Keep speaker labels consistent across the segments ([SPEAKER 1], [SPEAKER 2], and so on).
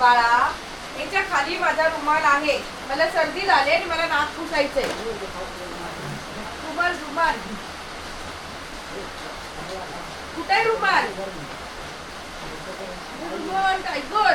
[SPEAKER 1] बाळा याच्या खाली माझा रुमाल आहे. मला सर्दी झाली आणि मला नाक पुसायचंय. रुमाल रुमाल. कुठे आहे रुमाल गुड काय गुड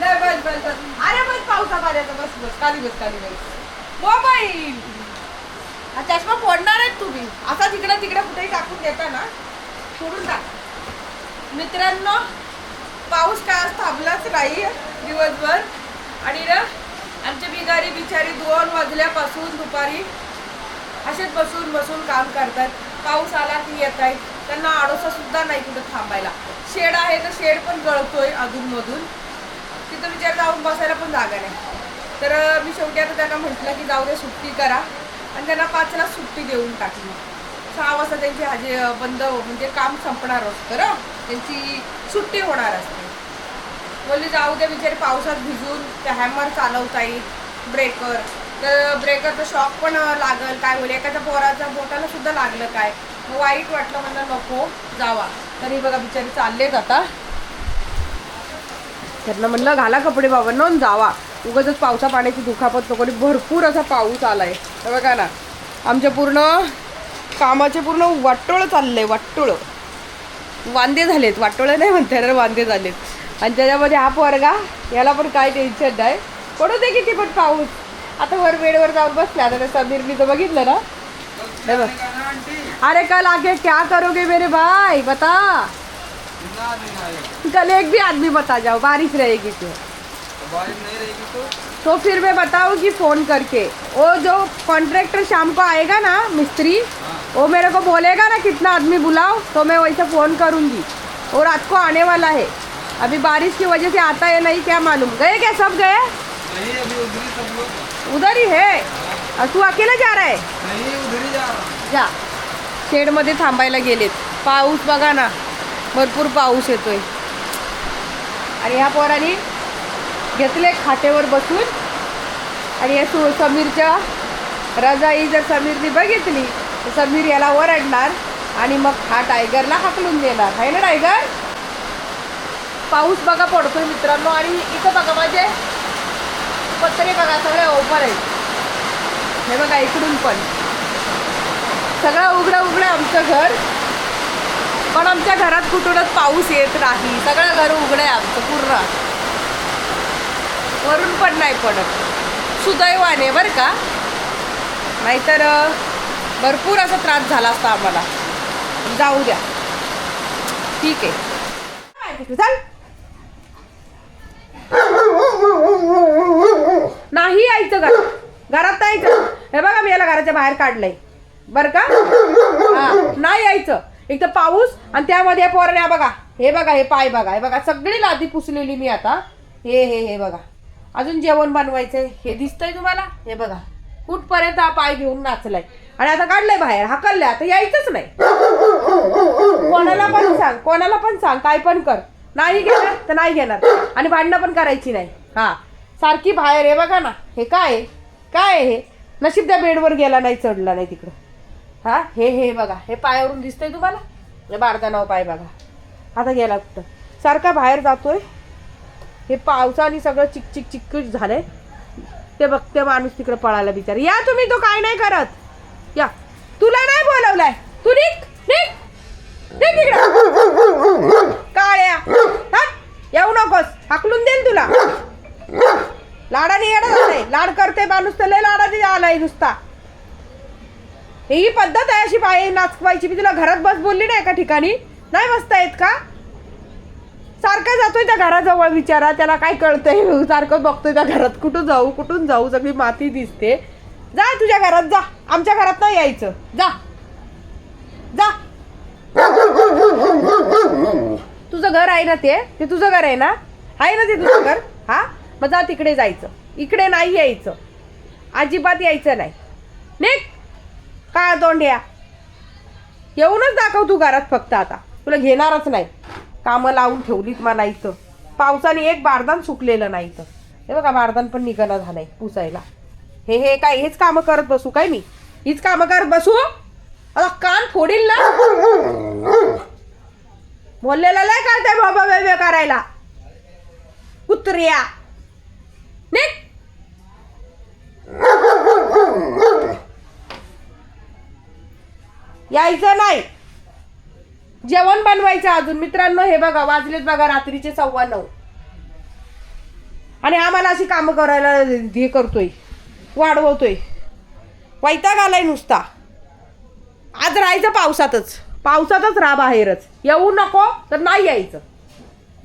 [SPEAKER 1] नाही बस बस बस. अरे बस पावसा पाण्याचा बस बस. खाली बस खाली बस. मोबाईल. हा चष्मा फोडणार आहेत तुम्ही. असा तिकडे तिकडे कुठेही टाकून देता ना सोडून टाक. मित्रांनो पाऊस काय आज थांबलाच नाही दिवसभर. आणि ना आमच्या बिगारी बिचारी दोन वाजल्यापासून दुपारी असेच बसून बसून काम करतात. पाऊस आला की येत आहेत त्यांना आडोसा सुद्धा नाही कुठं थांबायला. शेड आहे तर शेड पण गळतोय अधूनमधून. तिथं विचार जाऊन बसायला पण जागा नाही. तर मी शेवटी आता त्यांना म्हटलं की जाऊ दे सुट्टी करा. आणि त्यांना पाचला सुट्टी देऊन टाकली. सहा वाजता त्यांची हाजे बंद हो-, म्हणजे काम संपणार असतं त्यांची सुट्टी होणार असते. बोलली जाऊ दे बिचारे पावसात भिजून त्या हॅमर चालवता येईल ब्रेकर. तर ब्रेकरचं शॉक पण लागल. काय होईल? एखाद्या पोराच्या बोटाला सुद्धा लागलं काय? मग वाईट वाटलं म्हणलं नको जावा. तरी बघा बिचारी चाललेच आता. त्यांना म्हणलं घाला कपडे बाबा न जावा. उगाच पावसा पाण्याची दुखापत नको. भरपूर असा पाऊस आलाय. हे बघा ना. आमच्या पूर्ण कामाचे पूर्ण वाटोळं चाललंय वाटोळं. वांदे झालेत. वाटोळं नाही म्हणते येणार वांदे झालेत. आणि त्याच्यामध्ये हा पोरगा याला पण काय टेन्शन नाही. पडू दे किती पण पाऊस. आता वर वेळेवर जाऊन बसला. आता त्या समीरनीचं बघितलं ना हे बघ. अरे कल आके क्या करोगे मेरे भाई? बता. कल एक भी आदमी बता जाओ बारिश रहेगी तो।
[SPEAKER 2] बारिश नहीं रहेगी तो
[SPEAKER 1] तो फिर मैं बताऊंगी फोन करके। वो जो कॉन्ट्रैक्टर शाम को आएगा ना मिस्त्री वो मेरे को बोलेगा ना कितना आदमी बुलाओ तो मैं वैसे फ़ोन करूंगी। और रात को आने वाला है। अभी बारिश की वजह से आता है नहीं क्या मालूम। गए क्या सब गए?
[SPEAKER 2] नहीं अभी उधर ही सब लोग।
[SPEAKER 1] उधर ही है? और तू अकेला जा रहा है?
[SPEAKER 2] नहीं उधर ही जा रहा
[SPEAKER 1] जा। शेडमध्ये थांबायला गेलेत. पाऊस बघा ना. भरपूर पाऊस येतोय. आणि ह्या पोरांनी घेतले खाटेवर बसून. आणि या सु समीरच्या रजाई जर समीरनी बघितली तर समीर याला ओरडणार आणि मग हा टायगरला हाकलून देणार. आहे ना टायगर? पाऊस बघा पडतोय मित्रांनो. आणि इथं बघा माझे पत्रे बघा सगळं ओपन आहेत हे बघा इकडून पण. सगळं उघडं उघडं आमचं घर. पण आमच्या घरात कुठूनच पाऊस येत नाही. सगळं घर उघडं आहे आमचं पूर्ण. वरून पण नाही पडत. सुदैवाने बरं का? नाहीतर भरपूर असा त्रास झाला असता आम्हाला. जाऊ द्या. ठीक आहे. चल. नाही यायचं घरात. घरात नाही यायचं. हे बघा मी याला घराच्या बाहेर काढलंय. बर का? हा नाही यायचं. एक तर पाऊस आणि त्यामध्ये पोरण्या बघा हे बघा हे पाय बघा हे बघा सगळी लादी पुसलेली मी आता. हे हे हे बघा. अजून जेवण बनवायचंय. हे दिसतंय तुम्हाला? हे बघा. कुठपर्यंत हा पाय घेऊन नाचलाय? आणि आता काढलंय बाहेर हाकललंय. आता यायचंच नाही. कोणाला पण सांग कोणाला पण सांग. काय पण कर. नाही घेणार तर नाही घेणार. आणि भांडणं पण करायची नाही. हा. सारखी बाहेर आहे बघा ना. हे काय आहे? काय आहे हे? नशीब त्या बेडवर गेला नाही चढला नाही तिकडं. हा? हे हे बघा. हे पायावरून दिसतंय तुम्हाला? हे बारदा नाव पाय बघा. आता गेला कुठं? सारखा बाहेर जातोय. हे पावसाने सगळं चिकचिक चिक चिकचिक झालंय. ते बघते माणूस तिकडे पळायला बिचार. या तुम्ही तो काय नाही करत. या. तुला नाही बोलवलाय. तू निघ निघ. निघ तिकडं. काळ्या. हा? येऊ नको. लाडाने येणार नाही लाड करते माणूस तर लय लाडाने आलाय नुसता. ही पद्धत आहे अशी पाय नाचवायची. मी तुला घरात बस बोलली ना एका ठिकाणी? नाही बसता येत का? सारखा जातोय त्या घराजवळ विचारा. त्याला काय कळतंय? सारखं बघतोय त्या घरात. कुठून जाऊ? कुठून जाऊ? सगळी माती दिसते. जा तुझ्या घरात जा. आमच्या घरात नाही यायचं. जा. जा. तुझं घर आहे ना ते? ते तुझं घर आहे ना? आहे ना ते तुझं घर? हा? मग जा तिकडे जायचं. इकडे नाही यायचं. अजिबात यायचं नाही. नेक का तोंड्या येऊनच दाखव तू घरात फक्त आता. तुला घेणारच नाही. कामं लावून ठेवलीत मला इथं पावसाने एक बारदान सुकलेलं नाही इथं हे बघा बारदान पण निघणं झालंय पुसायला. हे हे काय हेच कामं करत बसू काय मी? हीच कामं करत बसू? आता कान फोडील ना. बोललेला लय काय बाबा वेगळे करायला? कुत्र्या यायचं नाही. जेवण बनवायचं अजून. मित्रांनो हे बघा वाजलेत बघा रात्रीचे सव्वा नऊ. आणि आम्हाला अशी कामं करायला हे करतोय वाढवतोय. वैताग आलाय नुसता. आज राहायचं पावसातच. पावसातच राहा बाहेरच. येऊ नको तर नाही यायचं.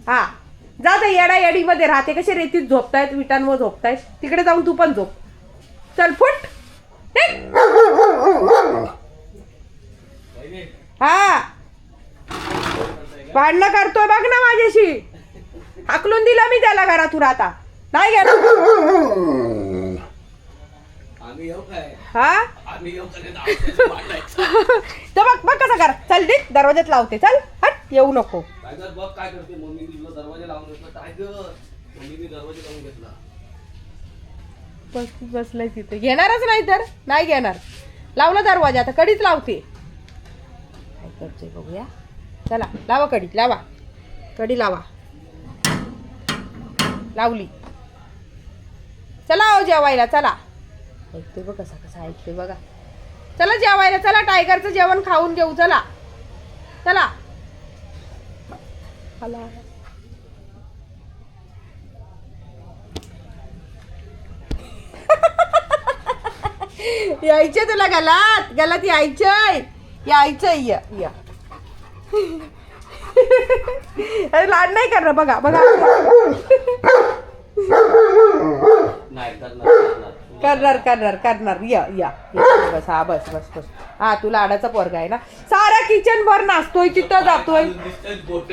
[SPEAKER 1] हा. जा ते येडा येडीमध्ये राहते कसे रेतीत झोपतायत विटांवर झोपतायत. तिकडे जाऊन तू पण झोप. चल फुट. हा. भांडणं करतोय बघ ना माझ्याशी. हाकलून दिलं मी त्याला घरातून आता. नाही गेला हा? तर बघ बघ कसं कर. चल दे दरवाज्यात लावते. चल हट येऊ नको. बस बसलाय तिथे. घेणारच नाही तर? नाही घेणार. लावला दरवाजा. आता कडीच लावते. काय करते बघूया. चला लावा कडी लावा. कडी लावा. लावली. चला हो जेवायला चला. ऐकते बघ कसा कसा ऐकते बघा. चला जेवायला चला टायगरचं जेवण खाऊन घेऊ चला. चला. आला. यायचे तुला गलात गलात यायचंय. यायचं या या. अरे लाड नाही करणार बघा बघा.
[SPEAKER 2] करणार
[SPEAKER 1] करणार करणार. या या या. बस हा बस बस बस. हा तू लाडाचा पोरगा आहे ना? सारा किचन भर नाचतोय तिथं जातोय.
[SPEAKER 2] बोट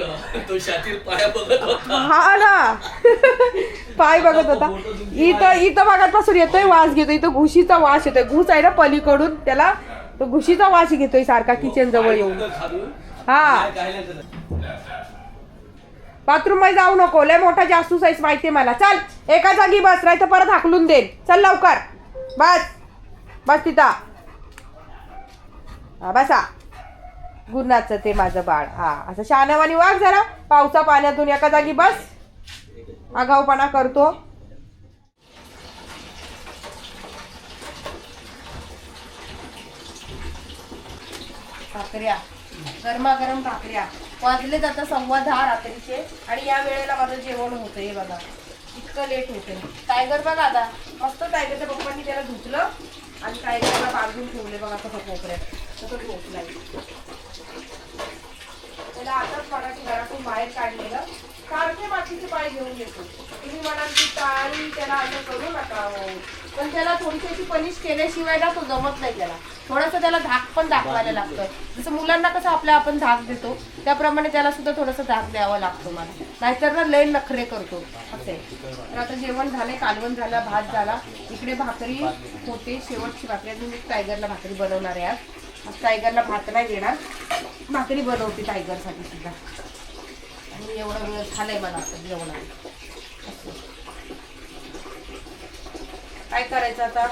[SPEAKER 2] तो पाया बघत होता
[SPEAKER 1] हा ना. पाय बघत होता. इथं इथं भागापासून येतोय वास घेतो इथं घुशीचा वास येतोय. घुस आहे ना पलीकडून. त्याला तो घुशीचा वास घेतोय सारखा किचन जवळ येऊन. हा. बाथरूममध्ये जाऊ नको. लय मोठा जास्तूस आहेस माहितीये मला. चल एका जागी बस नाही तर परत हाकलून देईन. चल लवकर. बस. बस तिथं. हा बसा. गुन्हाचं ते माझं बाळ. हा असं शहाण्यावानी वाघ जरा. पावसा पाण्यातून एका जागी बस. आगाऊपणा करतो. भाकऱ्या. गरमागरम भाकऱ्या. वाजले जाता सव्वा दहा रात्रीचे आणि या वेळेला माझं जेवण होतं हे बघा. इतकं लेट होते टायगर बघा आता. मस्त टायगरच्या पप्पांनी त्याला धुतलं आणि टायगरला बांधून ठेवले बघा कसं कोपऱ्यात तसं झोपलाय त्याला आताच मराठी घरातून बाहेर काढलेलं. सारखे मातीचे पाय घेऊन येतो. तुम्ही म्हणाल की टाळी त्याला असं करू नका हो. पण त्याला थोडीशी पनिश केल्याशिवाय ना तो जमत नाही त्याला. थोडंसं त्याला धाक पण दाखवायला लागतं. जसं मुलांना कसं आपल्या आपण धाक देतो त्याप्रमाणे त्याला सुद्धा थोडंसं धाक द्यावा लागतो मला. नाहीतर ना लय नखरे करतो. असे. तर आता जेवण झाले कालवण झाला भात झाला. इकडे भाकरी होते. शेवटची भाकरी. अजून मी टायगरला भाकरी बनवणार आहे आज. आज टायगरला भात नाही देणार. भाकरी बनवते टायगरसाठी सुद्धा. आणि एवढा वेळ झालाय मला आता जेवणा काय करायचं आता?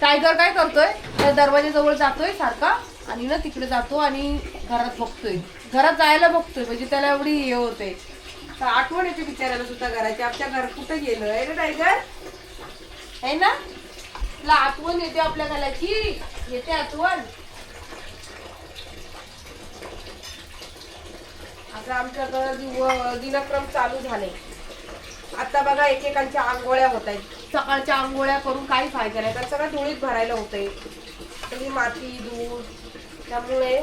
[SPEAKER 1] टायगर काय करतोय? त्या दरवाजाजवळ जातोय सारखा आणि ना तिकडे जातो आणि घरात बघतोय. घरात जायला बघतोय म्हणजे त्याला एवढी हे होते. तर आठवण येते विचारायला सुद्धा घराची. आमच्या घर कुठं गेलं आहे ना टायगर? आहे ना? तुला आठवण येते आपल्या घराची? येते आठवण? आता आमच्याकडं दिव- दिनक्रम चालू झाले. आता बघा एकेकांच्या आंघोळ्या होत आहेत. सकाळच्या आंघोळ्या करून काही फायदा नाही कारण सगळं धुळीत भरायला होतंय सगळी माती दूध त्यामुळे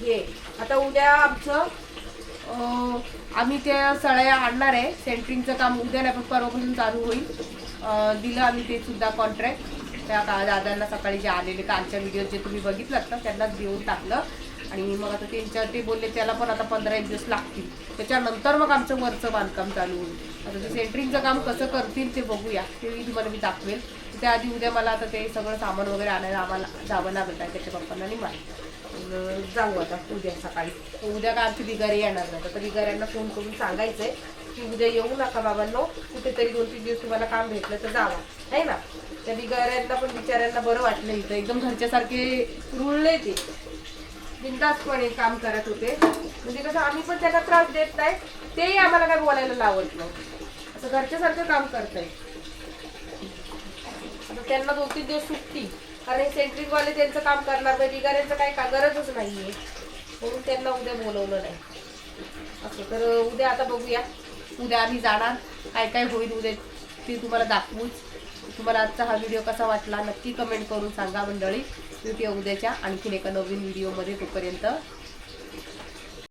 [SPEAKER 1] हे. आता उद्या आमचं आम्ही ते सळ्या आणणार आहे. सेंटरिंगचं काम उद्या नाही पण परवापासून चालू होईल. दिलं आम्ही ते सुद्धा कॉन्ट्रॅक्ट त्या दादांना सकाळी जे आलेले कालच्या व्हिडिओ जे तुम्ही बघितलात ना त्यांनाच देऊन टाकलं. आणि मग आता त्यांच्या ते बोलले त्याला पण आता पंधरा एक दिवस लागतील. त्याच्यानंतर मग आमचं वरचं बांधकाम चालू होईल. आता ते सेंटरिंगचं काम कसं करतील ते बघूया. ते तुम्हाला मी दाखवेल. त्याआधी उद्या मला आता ते सगळं सामान वगैरे आणायला आम्हाला जावं लागत आहे त्याच्या पप्पांना आणि मला जाऊ आता उद्या सकाळी. उद्या काय आमची बिगारी येणार नाही. तर बिगाऱ्यांना फोन करून सांगायचं आहे की उद्या येऊ नका बाबांनो कुठेतरी दोन तीन दिवस तुम्हाला काम भेटलं तर जावा. आहे ना? त्या बिगाऱ्यांना पण बिचाऱ्यांना बरं वाटलं इथं. एकदम घरच्यासारखे रुळले ते. बिंदासपणे काम करत होते. म्हणजे कसं आम्ही पण त्यांना त्रास देत नाही तेही आम्हाला काय बोलायला लावत नाही. असं घरच्यासारखं काम करताय. आता त्यांना दोन तीन दिवस सुट्टी. कारण सेंट्रिक वाले त्यांचं काम करणार नाही बिगाऱ्यांचं काही का गरजच नाहीये. म्हणून त्यांना उद्या बोलवलं नाही. असं तर उद्या आता बघूया. उद्या आम्ही जाणार. काय काय होईल उद्या ते तुम्हाला दाखवूच. तुम्हाला आजचा हा व्हिडिओ कसा वाटला नक्की कमेंट करून सांगा मंडळी. भेटूया उद्याच्या आणखीन एका नवीन व्हिडिओमध्ये तोपर्यंत